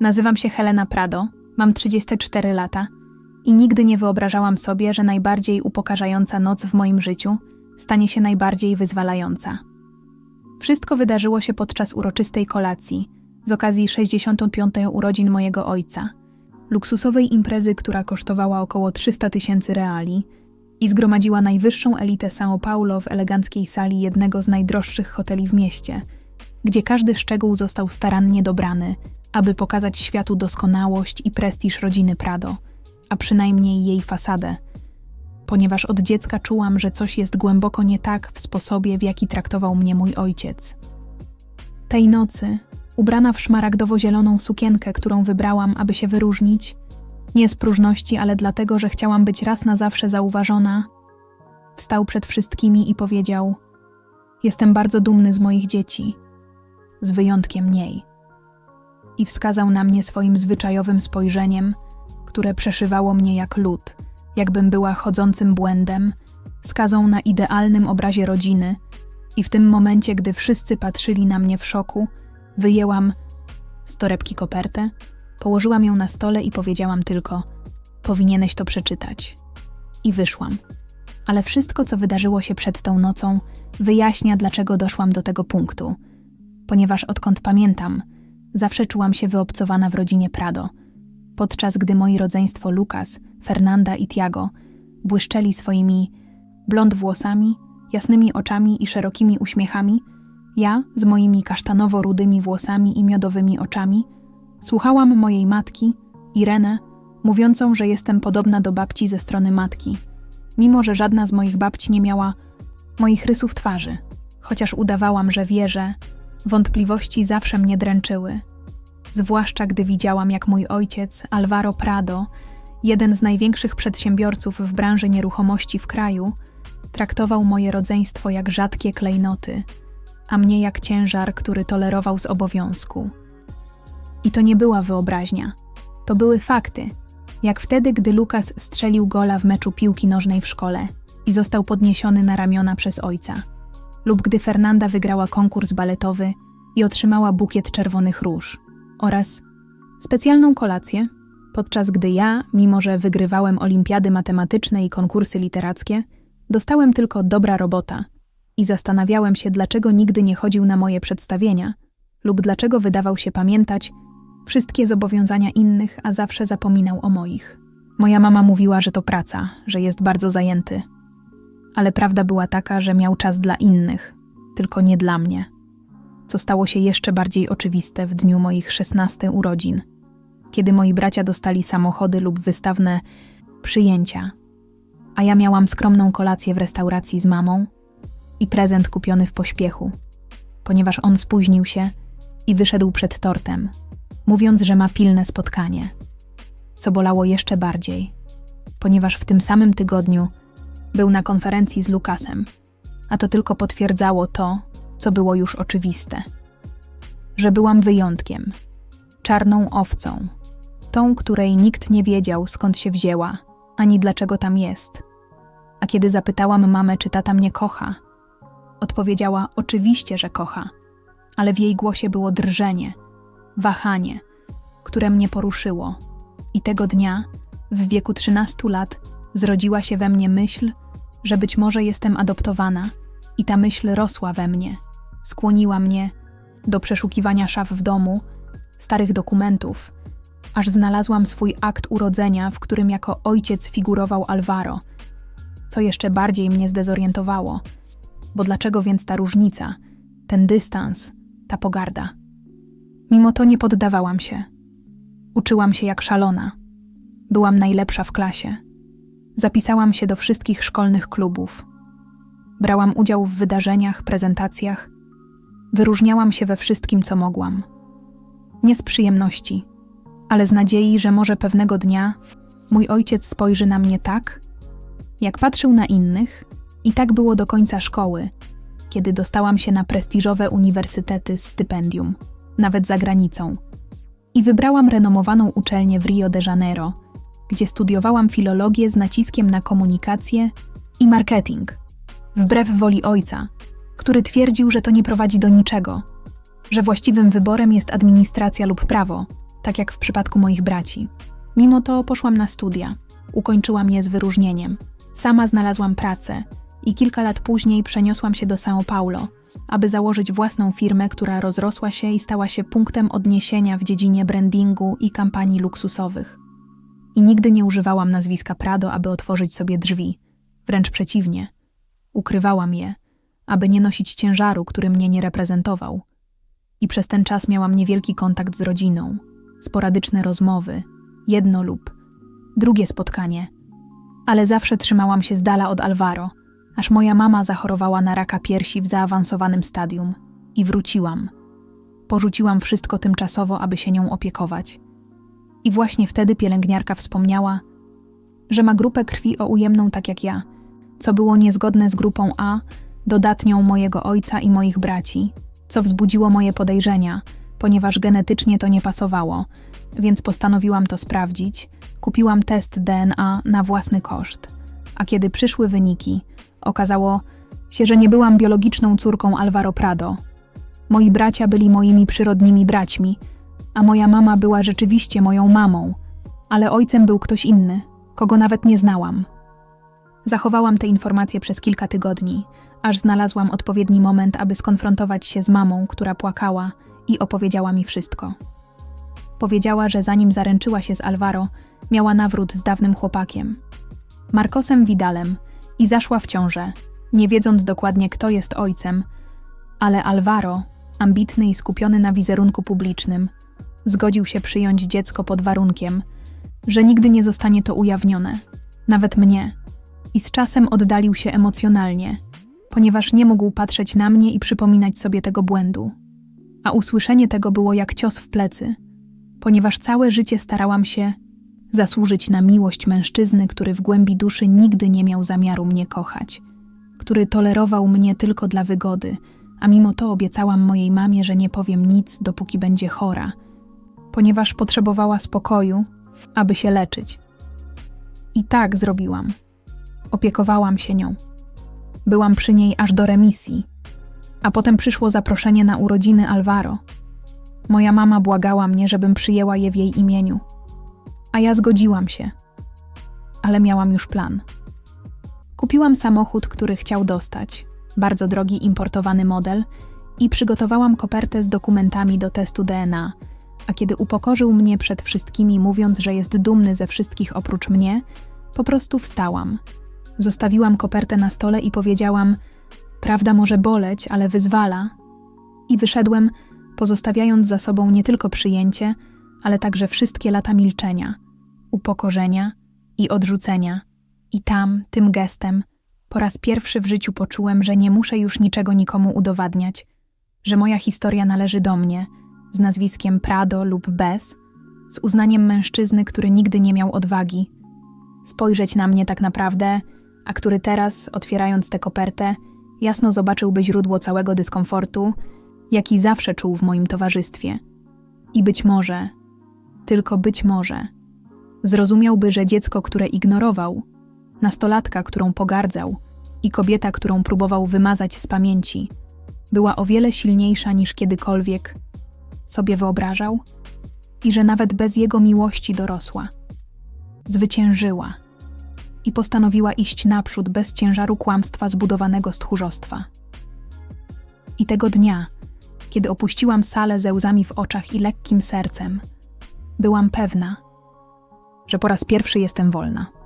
Nazywam się Helena Prado, mam 34 lata i nigdy nie wyobrażałam sobie, że najbardziej upokarzająca noc w moim życiu stanie się najbardziej wyzwalająca. Wszystko wydarzyło się podczas uroczystej kolacji z okazji 65. urodzin mojego ojca, luksusowej imprezy, która kosztowała około 300 tysięcy reali i zgromadziła najwyższą elitę São Paulo w eleganckiej sali jednego z najdroższych hoteli w mieście, gdzie każdy szczegół został starannie dobrany, aby pokazać światu doskonałość i prestiż rodziny Prado, a przynajmniej jej fasadę, ponieważ od dziecka czułam, że coś jest głęboko nie tak w sposobie, w jaki traktował mnie mój ojciec. Tej nocy, ubrana w szmaragdowo-zieloną sukienkę, którą wybrałam, aby się wyróżnić, nie z próżności, ale dlatego, że chciałam być raz na zawsze zauważona, wstał przed wszystkimi i powiedział: Jestem bardzo dumny z moich dzieci, z wyjątkiem niej. I wskazał na mnie swoim zwyczajowym spojrzeniem, które przeszywało mnie jak lód, jakbym była chodzącym błędem, skazą na idealnym obrazie rodziny. I w tym momencie, gdy wszyscy patrzyli na mnie w szoku, wyjęłam z torebki kopertę, położyłam ją na stole i powiedziałam tylko: Powinieneś to przeczytać. I wyszłam. Ale wszystko, co wydarzyło się przed tą nocą, wyjaśnia, dlaczego doszłam do tego punktu. Ponieważ odkąd pamiętam, zawsze czułam się wyobcowana w rodzinie Prado, podczas gdy moi rodzeństwo Lukas, Fernanda i Tiago błyszczeli swoimi blond włosami, jasnymi oczami i szerokimi uśmiechami, ja z moimi kasztanowo-rudymi włosami i miodowymi oczami słuchałam mojej matki, Irenę, mówiącą, że jestem podobna do babci ze strony matki, mimo że żadna z moich babci nie miała moich rysów twarzy, chociaż udawałam, że wierzę, wątpliwości zawsze mnie dręczyły. Zwłaszcza gdy widziałam, jak mój ojciec, Alvaro Prado, jeden z największych przedsiębiorców w branży nieruchomości w kraju, traktował moje rodzeństwo jak rzadkie klejnoty, a mnie jak ciężar, który tolerował z obowiązku. I to nie była wyobraźnia, to były fakty. Jak wtedy, gdy Lukas strzelił gola w meczu piłki nożnej w szkole i został podniesiony na ramiona przez ojca, lub gdy Fernanda wygrała konkurs baletowy i otrzymała bukiet czerwonych róż, oraz specjalną kolację, podczas gdy ja, mimo że wygrywałem olimpiady matematyczne i konkursy literackie, dostałem tylko dobra robota i zastanawiałem się, dlaczego nigdy nie chodził na moje przedstawienia lub dlaczego wydawał się pamiętać wszystkie zobowiązania innych, a zawsze zapominał o moich. Moja mama mówiła, że to praca, że jest bardzo zajęty. Ale prawda była taka, że miał czas dla innych, tylko nie dla mnie. Co stało się jeszcze bardziej oczywiste w dniu moich 16 urodzin, kiedy moi bracia dostali samochody lub wystawne przyjęcia, a ja miałam skromną kolację w restauracji z mamą i prezent kupiony w pośpiechu, ponieważ on spóźnił się i wyszedł przed tortem, mówiąc, że ma pilne spotkanie. Co bolało jeszcze bardziej, ponieważ w tym samym tygodniu był na konferencji z Lukasem, a to tylko potwierdzało to, co było już oczywiste: że byłam wyjątkiem, czarną owcą, tą, której nikt nie wiedział skąd się wzięła, ani dlaczego tam jest. A kiedy zapytałam mamę, czy tata mnie kocha, odpowiedziała oczywiście, że kocha, ale w jej głosie było drżenie wahanie, które mnie poruszyło. I tego dnia, w wieku 13 lat, zrodziła się we mnie myśl, że być może jestem adoptowana, i ta myśl rosła we mnie. Skłoniła mnie do przeszukiwania szaf w domu, starych dokumentów, aż znalazłam swój akt urodzenia, w którym jako ojciec figurował Alvaro, co jeszcze bardziej mnie zdezorientowało. Bo dlaczego więc ta różnica, ten dystans, ta pogarda? Mimo to nie poddawałam się. Uczyłam się jak szalona. Byłam najlepsza w klasie. Zapisałam się do wszystkich szkolnych klubów. Brałam udział w wydarzeniach, prezentacjach. Wyróżniałam się we wszystkim, co mogłam. Nie z przyjemności, ale z nadziei, że może pewnego dnia mój ojciec spojrzy na mnie tak, jak patrzył na innych, i tak było do końca szkoły, kiedy dostałam się na prestiżowe uniwersytety z stypendium nawet za granicą. I wybrałam renomowaną uczelnię w Rio de Janeiro, gdzie studiowałam filologię z naciskiem na komunikację i marketing, wbrew woli ojca, który twierdził, że to nie prowadzi do niczego, że właściwym wyborem jest administracja lub prawo, tak jak w przypadku moich braci. Mimo to poszłam na studia, ukończyłam je z wyróżnieniem. Sama znalazłam pracę i kilka lat później przeniosłam się do São Paulo, aby założyć własną firmę, która rozrosła się i stała się punktem odniesienia w dziedzinie brandingu i kampanii luksusowych. I nigdy nie używałam nazwiska Prado, aby otworzyć sobie drzwi. Wręcz przeciwnie. Ukrywałam je, aby nie nosić ciężaru, który mnie nie reprezentował. I przez ten czas miałam niewielki kontakt z rodziną, sporadyczne rozmowy, jedno lub drugie spotkanie. Ale zawsze trzymałam się z dala od Alvaro, aż moja mama zachorowała na raka piersi w zaawansowanym stadium i wróciłam. Porzuciłam wszystko tymczasowo, aby się nią opiekować. I właśnie wtedy pielęgniarka wspomniała, że ma grupę krwi o ujemną tak jak ja, co było niezgodne z grupą A, dodatnią mojego ojca i moich braci, co wzbudziło moje podejrzenia, ponieważ genetycznie to nie pasowało, więc postanowiłam to sprawdzić. Kupiłam test DNA na własny koszt. A kiedy przyszły wyniki, okazało się, że nie byłam biologiczną córką Alvaro Prado. Moi bracia byli moimi przyrodnimi braćmi, a moja mama była rzeczywiście moją mamą, ale ojcem był ktoś inny, kogo nawet nie znałam. Zachowałam te informacje przez kilka tygodni, aż znalazłam odpowiedni moment, aby skonfrontować się z mamą, która płakała i opowiedziała mi wszystko. Powiedziała, że zanim zaręczyła się z Alvaro, miała nawrót z dawnym chłopakiem, Marcosem Vidalem, i zaszła w ciążę, nie wiedząc dokładnie, kto jest ojcem, ale Alvaro, ambitny i skupiony na wizerunku publicznym, zgodził się przyjąć dziecko pod warunkiem, że nigdy nie zostanie to ujawnione, nawet mnie, i z czasem oddalił się emocjonalnie, ponieważ nie mógł patrzeć na mnie i przypominać sobie tego błędu. A usłyszenie tego było jak cios w plecy, ponieważ całe życie starałam się zasłużyć na miłość mężczyzny, który w głębi duszy nigdy nie miał zamiaru mnie kochać, który tolerował mnie tylko dla wygody, a mimo to obiecałam mojej mamie, że nie powiem nic, dopóki będzie chora, ponieważ potrzebowała spokoju, aby się leczyć. I tak zrobiłam. Opiekowałam się nią. Byłam przy niej aż do remisji, a potem przyszło zaproszenie na urodziny Alvaro. Moja mama błagała mnie, żebym przyjęła je w jej imieniu a ja zgodziłam się. Ale miałam już plan. Kupiłam samochód, który chciał dostać, bardzo drogi importowany model, i przygotowałam kopertę z dokumentami do testu DNA. A kiedy upokorzył mnie przed wszystkimi, mówiąc, że jest dumny ze wszystkich oprócz mnie, po prostu wstałam. Zostawiłam kopertę na stole i powiedziałam: Prawda może boleć, ale wyzwala. I wyszedłem, pozostawiając za sobą nie tylko przyjęcie, ale także wszystkie lata milczenia, upokorzenia i odrzucenia. I tam, tym gestem, po raz pierwszy w życiu poczułem, że nie muszę już niczego nikomu udowadniać, że moja historia należy do mnie, z nazwiskiem Prado lub bez, z uznaniem mężczyzny, który nigdy nie miał odwagi spojrzeć na mnie tak naprawdę, a który teraz, otwierając tę kopertę, jasno zobaczyłby źródło całego dyskomfortu, jaki zawsze czuł w moim towarzystwie. I być może tylko być może zrozumiałby, że dziecko, które ignorował, nastolatka, którą pogardzał i kobieta, którą próbował wymazać z pamięci, była o wiele silniejsza niż kiedykolwiek sobie wyobrażał i że nawet bez jego miłości dorosła. Zwyciężyła i postanowiła iść naprzód bez ciężaru kłamstwa zbudowanego z tchórzostwa. I tego dnia, kiedy opuściłam salę ze łzami w oczach i lekkim sercem, byłam pewna, że po raz pierwszy jestem wolna.